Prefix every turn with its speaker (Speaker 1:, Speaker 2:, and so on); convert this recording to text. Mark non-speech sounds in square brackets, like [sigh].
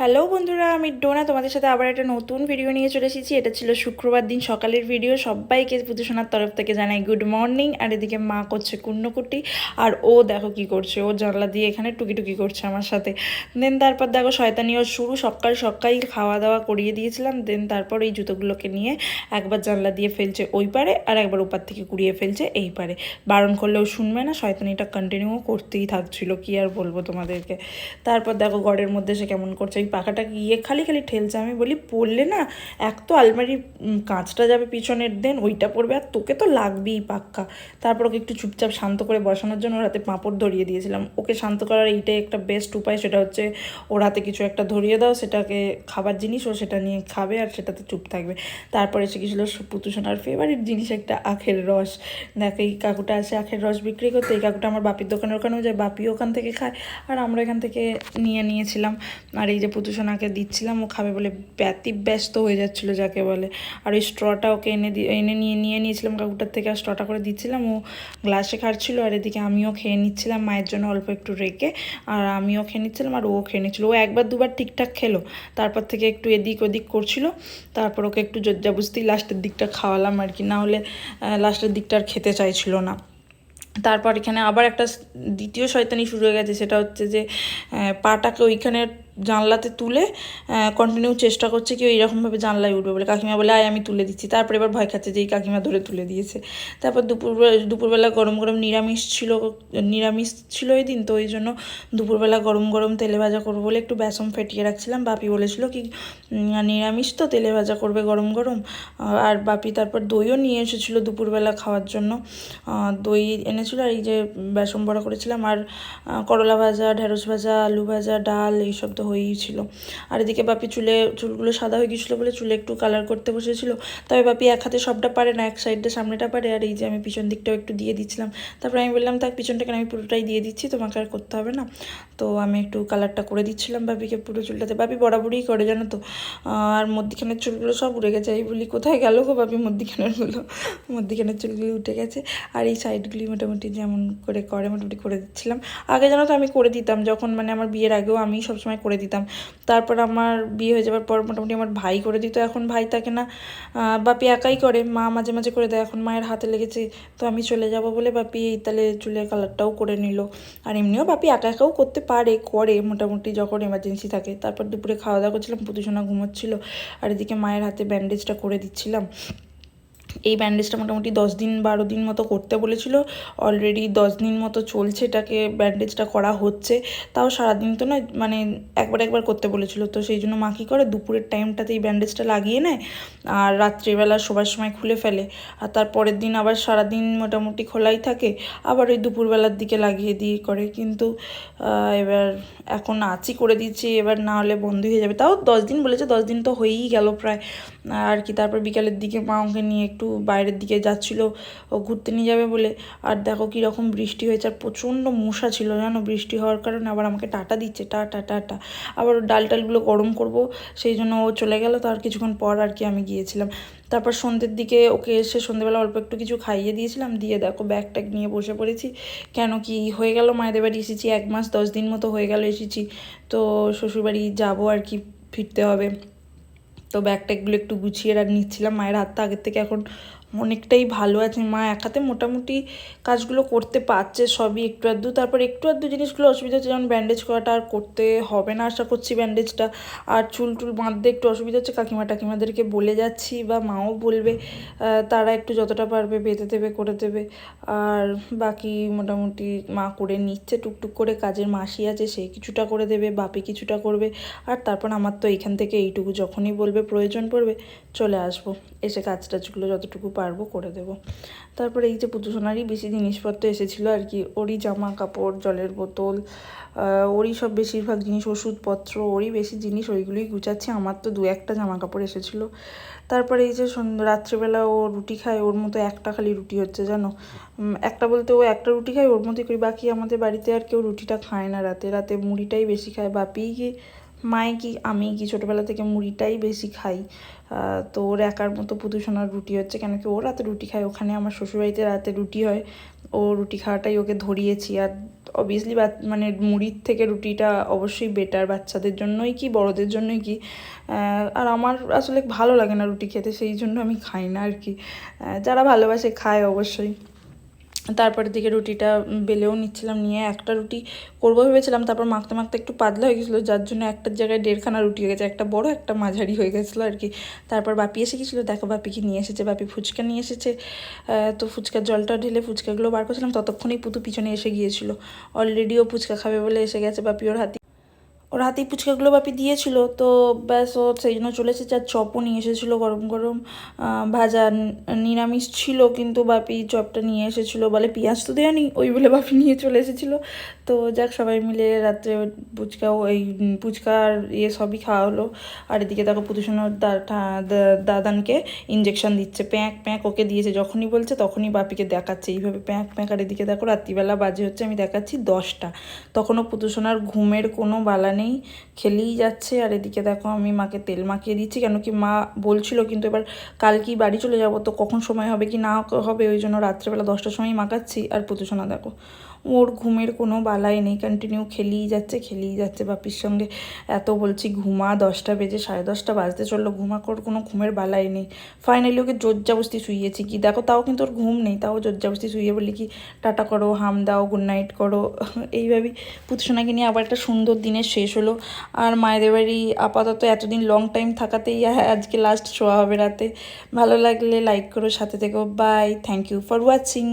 Speaker 1: Hello বন্ধুরা, আমি ডোনা, তোমাদের সাথে আবার একটা নতুন ভিডিও নিয়ে চলে এসেছি। এটা ছিল শুক্রবার দিন সকালের ভিডিও সবাইকে পুতুসোনার তরফ থেকে জানাই গুড মর্নিং আর এদিকে মা করছে কুন্নকুটি। আর ও দেখো কি করছে। ও জানলা দিয়ে এখানে টুকি টুকি করছে আমার সাথে। দেন তারপর দেখো শয়তানিও শুরু সকাল সকাল খাওয়া দাওয়া করিয়ে দিয়েছিলাম। দেন তারপর এই জুতোগুলোকে নিয়ে একবার জানলা দিয়ে ফেলছে ওই পারে, আর একবার ওপার থেকে কুড়িয়ে ফেলছে এই পারে। বারণ করলেও শুনবে না, শয়তানিটা কন্টিনিউ করতেই থাকছিল। কি আর বলব তোমাদেরকে? তারপর দেখো ঘরের মধ্যে সে কেমন করছে। পাখাটা গিয়ে খালি খালি ঠেলছে। আমি বলি, পড়লে না, এক তো আলমারির কাঁচটা যাবে পিছনের দেন, ওইটা পড়বে, আর তোকে তো লাগবেই পাক্কা। তারপর ওকে একটু চুপচাপ শান্ত করে বসানোর জন্য ওর হাতে পাঁপড় ধরিয়ে দিয়েছিলাম। ওকে শান্ত করার এইটাই একটা বেস্ট উপায়, সেটা হচ্ছে ওর হাতে কিছু একটা ধরিয়ে দাও, সেটাকে খাবার জিনিস ও সেটা নিয়ে খাবে আর সেটাতে চুপ থাকবে। তারপরে এসে গেছিল পুতুসোনার ফেভারিট জিনিস একটা আখের রস। দেখ, এই কাকুটা আছে আখের রস বিক্রি করতে, এই কাকুটা আমার বাপির দোকানের ওখানেও যায় বাপি ওখান থেকে খায়। আর আমরা এখান থেকে নিয়ে নিয়েছিলাম। আর এই যে পুতুসোনাকে দিচ্ছিলাম, ও খাবে বলে ব্যতি ব্যস্ত হয়ে যাচ্ছিল যাকে বলে। আর ওই স্ট্রটা ওকে এনে এনে নিয়ে নিয়ে নিয়েছিলাম কাকুটার থেকে, আর স্ট্রটা করে দিচ্ছিলাম, ও গ্লাসে খাচ্ছিল, আর এদিকে আমিও খেয়ে নিচ্ছিলাম, মায়ের জন্য অল্প একটু রেখে, আর আমিও খেয়ে নিচ্ছিলাম, আর ও খেয়ে নিচ্ছিলো। ও একবার দুবার ঠিকঠাক খেলো, তারপর থেকে একটু এদিক ওদিক করছিল, তারপর ওকে একটু জজ্জাবস্তি লাস্টের দিকটা খাওয়ালাম আর কি, না হলে লাস্টের দিকটা আর খেতে চাইছিল না। তারপর এখানে আবার একটা দ্বিতীয় শয়তানি শুরু হয়ে গেছে, সেটা হচ্ছে যে পাটাকে ওইখানে জানলাতে তুলে কন্টিনিউ চেষ্টা করছে কি এইরকমভাবে জানলায় উঠবে বলে। কাকিমা বলে, আয়, আমি তুলে দিচ্ছি। তারপরে এবার ভয় খাচ্ছে যে এই কাকিমা ধরে তুলে দিয়েছে। তারপর দুপুরবেলা দুপুরবেলা গরম গরম নিরামিষ ছিল নিরামিষ ছিল ওই দিন, তো ওই জন্য দুপুরবেলা গরম গরম তেলে ভাজা করব বলে একটু বেসন ফেটিয়ে রাখছিলাম। বাপি বলেছিল কি নিরামিষ তো, তেলে ভাজা করবে গরম গরম। আর বাপি তারপর দইও নিয়ে এসেছিল দুপুরবেলা খাওয়ার জন্য। দই এনেছিল আর এই যে বেসন বড়া করেছিলাম। আর করলা ভাজা, ঢেঁড়স ভাজা, আলু ভাজা, ডাল, এইসব তো হয়েই ছিল। আর এদিকে বাপি চুলে, চুলগুলো সাদা হয়ে গিয়েছিল বলে চুলে একটু কালার করতে বসেছিল। তবে বাপি এক হাতে সবটা পারে না, এক সাইডটা সামনেটা পারে। আর এই যে আমি পিছন দিকটাও একটু দিয়ে দিচ্ছিলাম। তারপর আমি বললাম তার পিছনটাকে আমি পুরোটাই দিয়ে দিচ্ছি, তোমাকে আর করতে হবে না। তো আমি একটু কালারটা করে দিচ্ছিলাম বাপিকে পুরো চুলটাতে। বাপি বরাবরই করে, জানো তো। আর মধ্যিখানের চুলগুলো সব উড়ে গেছে। এই বলি, কোথায় গেল গো বাপি মধ্যিখানেরগুলো? [laughs] মধ্যিখানের চুলগুলি উঠে গেছে। আর এই সাইডগুলি মোটামুটি যেমন করে করে মোটামুটি করে দিচ্ছিলাম। আগে জানো তো আমি করে দিতাম, যখন মানে আমার বিয়ের আগেও আমি সবসময় করে দিতাম। তারপর আমার বিয়ে হয়ে যাওয়ার পর মোটামুটি আমার ভাই করে দিত, এখন ভাই থাকে না। বাপি একাই করে, মা মাঝে মাঝে করে দেয়, এখন মায়ের হাতে লেগেছে, তো আমি চলে যাব বলে বাপি এই তাহলে চুলের কালারটাও করে নিল। আর এমনিও বাপি একা একাও করতে পারে, করে মোটামুটি যখন এমার্জেন্সি থাকে। তারপর দুপুরে খাওয়া দাওয়া করছিলাম পুতুসোনা ঘুমোচ্ছিল। আর এদিকে মায়ের হাতে ব্যান্ডেজটা করে দিচ্ছিলাম। এই ব্যান্ডেজটা মোটামুটি দশ দিন, বারো দিন মতো করতে বলেছিল। অলরেডি দশ দিন মতো চলছে এটাকে ব্যান্ডেজটা করা হচ্ছে। তাও সারাদিন তো নয় মানে একবার একবার করতে বলেছিল। তো সেই জন্য মা কী করে, দুপুরের টাইমটাতে এই ব্যান্ডেজটা লাগিয়ে নেয় আর রাত্রিবেলা শোবার সময় খুলে ফেলে। আর তার পরের দিন আবার সারাদিন মোটামুটি খোলাই থাকে, আবার ওই দুপুরবেলার দিকে লাগিয়ে দিয়ে করে। কিন্তু এবার এখন আজই করে দিচ্ছি, এবার না হলে বন্ধ হয়ে যাবে। তাও দশ দিন বলেছে, দশ দিন তো হয়েই গেল প্রায়। আর কি, তারপর বিকালের দিকে মা ওকে নিয়ে একটু বাইরের দিকে যাচ্ছিল ঘুরতে নিয়ে যাবে বলে। আর দেখো কীরকম বৃষ্টি হয়েছে, আর প্রচণ্ড মশা ছিল, জানো? বৃষ্টি হওয়ার কারণে আবার আমাকে টাটা দিচ্ছে, টাটা টাটা। আবার ডাল টালগুলো গরম করব, সেই জন্য ও চলে গেল। তার কিছুক্ষণ পর আর কি আমি গিয়েছিলাম। তারপর সন্ধ্যের দিকে ওকে এসে সন্ধ্যেবেলা অল্প একটু কিছু খাইয়ে দিয়েছিলাম। দিয়ে দেখো ব্যাগ ট্যাগ নিয়ে বসে পড়েছি। কেন কি হয়ে গেল? মায়েদের বাড়ি এসেছি, এক মাস দশ দিন মতো হয়ে গেল এসেছি। তো শ্বশুরবাড়ি যাব আর কি, ফিরতে হবে। তো ব্যাগ ট্যাগগুলো একটু গুছিয়ে নিচ্ছিলাম। মায়ের হাত তো আগের থেকে এখন অনেকটাই ভালো আছে। মা এক হাতে মোটামুটি কাজগুলো করতে পারছে সবই একটু আধটু তারপর একটু আধটু জিনিসগুলো অসুবিধা হচ্ছে, যেমন ব্যান্ডেজ করাটা আর করতে হবে না আশা করছি ব্যান্ডেজটা আর চুল টুল বাঁধতে একটু অসুবিধা হচ্ছে, কাকিমা টাকিমাদেরকে বলে যাচ্ছি বা মাও বলবে তারা একটু যতটা পারবে বেঁধে দেবে, করে দেবে। আর বাকি মোটামুটি মা করে নিচ্ছে, টুকটুক করে কাজের মাসি আছে, সে কিছুটা করে দেবে, বাপি কিছুটা করবে। আর তারপর আমার তো এইখান থেকে এইটুকু যখনই বলবে প্রয়োজন পড়বে, চলে আসব। এসে কাজ টাজগুলো যতটুকু পারব করে দেবো। তারপরে এই যে পুজো পুতুসোনারই বেশি জিনিসপত্র এসেছিল আর কি, ওরই জামা কাপড়, জলের বোতল ওরই সব বেশিরভাগ জিনিস, ওষুধপত্র, ওরই বেশি জিনিস, ওইগুলোই গুছাচ্ছি। আমার তো দু একটা জামা কাপড় এসেছিল। তারপরে এই যে রাত্রিবেলা ও রুটি খায়, ওর মতো একটা খালি রুটি হচ্ছে, জানো? একটা বলতে ও একটা রুটি খায়, ওর মতোই করি। বাকি আমাদের বাড়িতে আর কেউ রুটিটা খায় না রাতে। রাতে মুড়িটাই বেশি খায় বাপি কি মায়ে কি, আমি কি ছোটোবেলা থেকে মুড়িটাই বেশি খাই? তো ওর একার মতো পুতুসোনার রুটি হচ্ছে কেন কি ও রাতে রুটি খায়, ওখানে আমার শ্বশুরবাড়িতে রাতে রুটি হয়। ও রুটি খাওয়াটাই ওকে ধরিয়েছি আর অবভিয়াসলি মানে মুড়ির থেকে রুটিটা অবশ্যই বেটার বাচ্চাদের জন্যই কি, বড়দের জন্যই কি। আর আমার আসলে ভালো লাগে না রুটি খেতে, সেই জন্য আমি খাই না আর কি। যারা ভালোবাসে খায় অবশ্যই। তারপরের দিকে রুটিটা বেলেও নিচ্ছিলাম, নিয়ে একটা রুটি করব ভেবেছিলাম, তারপর মাখতে মাখতে একটু পাতলা হয়ে গেছিল, যার জন্য একটার জায়গায় দেড়খানা রুটি হয়ে গেছে, একটা বড়, একটা মাঝারি হয়ে গেছিল আর কি। তারপর বাপি এসে গেছিল, দেখো বাপি কি নিয়ে এসেছে, বাপি ফুচকা নিয়ে এসেছে তো ফুচকার জলটা ঢেলে ফুচকাগুলো বার করছিলাম, ততক্ষণেই পুতু পিছনে এসে গিয়েছিল। অলরেডিও ফুচকা খাবে বলে এসে গেছে, বাপি ওর হাতে ওর হাতেই ফুচকাগুলো বাপি দিয়েছিল, তো ব্যাস ও সেই জন্য চলে এসেছে। আর চপও নিয়ে এসেছিল, গরম গরম ভাজা নিরামিষ ছিল, কিন্তু বাপি চপটা নিয়ে এসেছিল বলে পেঁয়াজ তো দেওয়া নেই ওই বলে বাপি নিয়ে চলে এসেছিল। তো যাক, সবাই মিলে রাত্রে ফুচকা ওই ফুচকা আর ইয়ে সবই খাওয়া হলো। আর এদিকে দেখো পুতুষণার দাদানকে ইঞ্জেকশন দিচ্ছে। প্যাঁক প্যাঁক ওকে দিয়েছে, যখনই বলছে তখনই বাপিকে দেখাচ্ছে। এইভাবে প্যাঁক প্যাঁক। আর এদিকে দেখো রাত্রিবেলা বাজে হচ্ছে, আমি দেখাচ্ছি দশটা। তখনও পুতুষণার ঘুমের কোনো বালা নেই, খেলেই যাচ্ছে। আর এদিকে দেখো আমি মাকে তেল মাখিয়ে দিচ্ছি, কেন কি মা বলছিল কিন্তু এবার কালকেই বাড়ি চলে যাব, তো কখন সময় হবে কি না হবে, ওই জন্য রাত্রেবেলা দশটার সময় মাখাচ্ছি। আর পুতুষণা দেখো ওর ঘুমের কোনো বালাই নেই কন্টিনিউ খেলেই যাচ্ছে খেলেই যাচ্ছে বাপির সঙ্গে। এত বলছি ঘুমা, দশটা বেজে সাড়ে দশটা বাজতে চলল, ঘুমা কর, কোনো ঘুমের বালাই নেই। ফাইনালি ওকে জোরজাবস্তি শুইয়েছি কি? দেখো তাও কিন্তু ওর ঘুম নেই, তাও জোরজাবস্তি শুইয়ে বলি কি, টাটা করো, হাম দাও গুড নাইট করো। [laughs] এইভাবেই পুতুসোনাকে নিয়ে আবার একটা সুন্দর দিনের শেষ হলো। আর মায়েদের বাড়ি আপাতত এতদিন লং টাইম থাকাতেই আজকে লাস্ট শোয়া হবে রাতে। ভালো লাগলে লাইক করো, সাথে থেকো bye thank you for watching